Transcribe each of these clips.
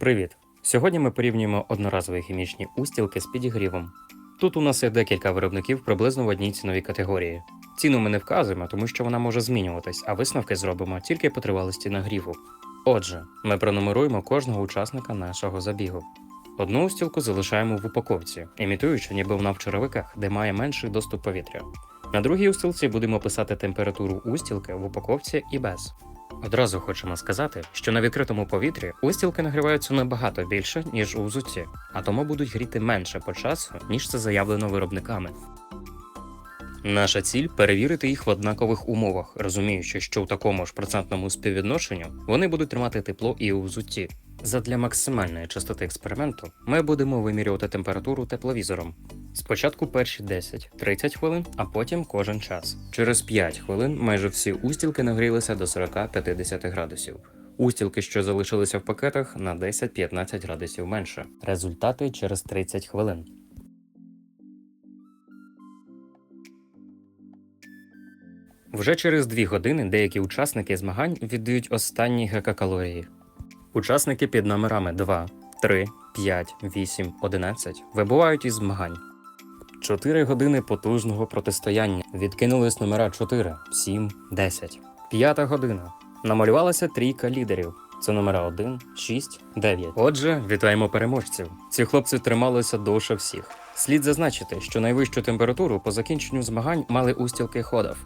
Привіт! Сьогодні ми порівнюємо одноразові хімічні устілки з підігрівом. Тут у нас є декілька виробників приблизно в одній ціновій категорії. Ціну ми не вказуємо, тому що вона може змінюватись, а висновки зробимо тільки по тривалості нагріву. Отже, ми пронумеруємо кожного учасника нашого забігу. Одну устілку залишаємо в упаковці, імітуючи, ніби вона в черевиках, де має менший доступ повітря. На другій устілці будемо писати температуру устілки в упаковці і без. Одразу хочемо сказати, що на відкритому повітрі вистілки нагріваються набагато більше, ніж у взутті, а тому будуть гріти менше по часу, ніж це заявлено виробниками. Наша ціль перевірити їх в однакових умовах, розуміючи, що у такому ж процентному співвідношенню вони будуть тримати тепло і у взутті. Задля максимальної частоти експерименту ми будемо вимірювати температуру тепловізором. Спочатку перші 10-30 хвилин, а потім кожен час. Через 5 хвилин майже всі устілки нагрілися до 40-50 градусів. Устілки, що залишилися в пакетах, на 10-15 градусів менше. Результати через 30 хвилин. Вже через 2 години деякі учасники змагань віддають останні ГК-калорії. Учасники під номерами 2, 3, 5, 8, 11 вибувають із змагань. 4 години потужного протистояння відкинулись номера 4, 7, 10. П'ята година. Намалювалася трійка лідерів. Це номера 1, 6, 9. Отже, вітаємо переможців. Ці хлопці трималися довше всіх. Слід зазначити, що найвищу температуру по закінченню змагань мали устілки ходов.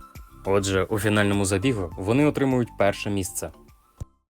Отже, у фінальному забігу вони отримують перше місце.